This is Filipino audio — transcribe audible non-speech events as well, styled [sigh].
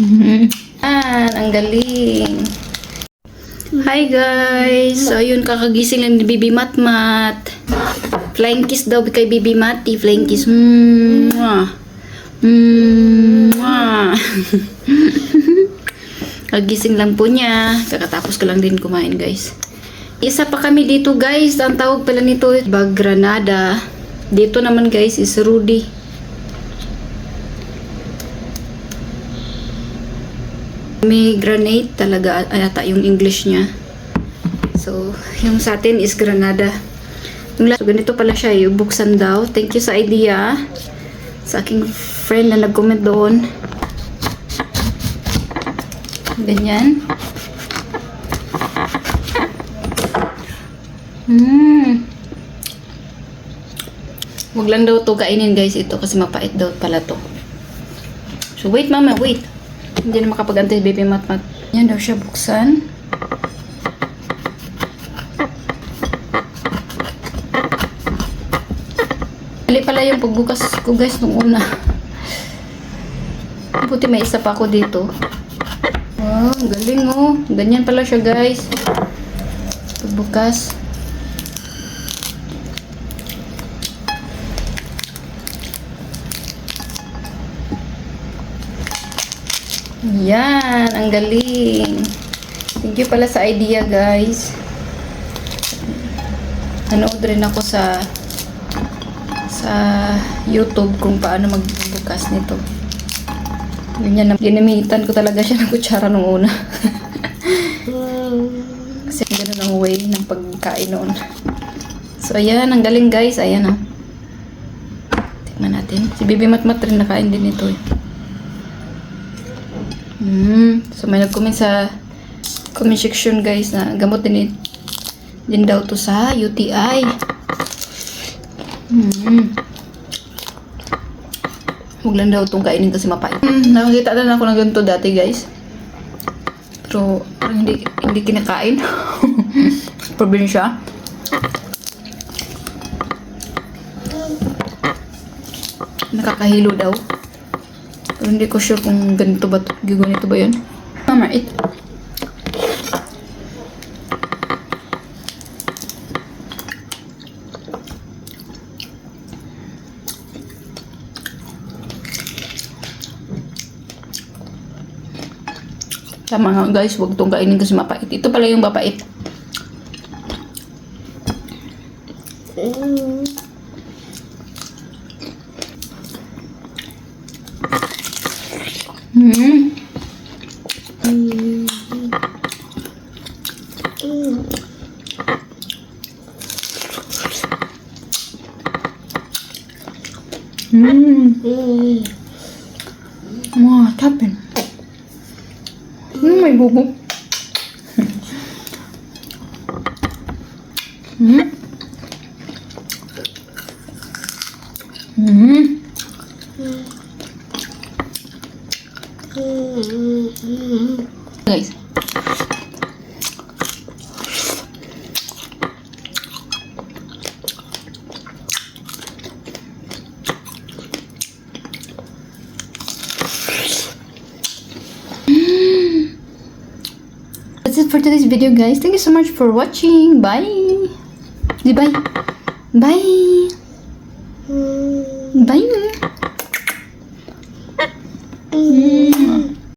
[laughs] Ah, ang galing. Hi guys! So, ayun, kakagising lang ni Bibi Matmat. Flying kiss daw kay Bibi Mati. Flying kiss. Mwah. Mwah. [laughs] Kagising lang po niya. Kakatapos ko lang din kumain guys. Isa pa kami dito guys. Ang tawag pala nito, Bag Granada. Dito naman guys is Rudy. May granate talaga ata yung English niya. So, yung sa atin is Granada. So, ganito pala siya, yung buksan daw. Thank you sa idea. Sa aking friend na nag-comment doon. Ganyan. Hmm. Huwag lang daw to kainin guys ito kasi mapait daw pala to. So wait mama, wait. Hindi na makapag-antay baby mat mat. Yan daw siya buksan. Mali pala yung pagbukas ko guys nung una. Buti may isa pa ako dito. Wow, galing oh. Ganyan pala siya guys. Pagbukas. Yan, ang galing. Thank you pala sa idea, guys. Nanood rin ako sa sa YouTube kung paano magbukas nito. Ganyan na. Ginamitan ko talaga siya [laughs] ng kutsara nung una. Kasi ganun ang way ng pagkain noon. So, ayan. Ang galing, guys. Ayan, ah. Tingnan natin. Si Bibi Matmat rin nakain din ito, eh. Mm, so may nag-comment sa comment section guys na gamot din din daw to sa UTI. Mm. Huwag lang daw itong kainin kasi mapait. Mm, nakakita na ako ng ganito dati guys. Pero parang hindi, hindi kinakain. [laughs] Probinsya. Nakakahilo daw. Hindi ko sure kung ganito ba, ganito ba yun. Mama, it. Tama nga guys, huwag itong kainin kasi mapait. Ito pala yung mapait. Hmm. 와, 탑 은. 음, 이거 뭐? 음? Guys. That's it for today's video guys. Thank you so much for watching. Bye. Di bye. Bye. Bye. Mm.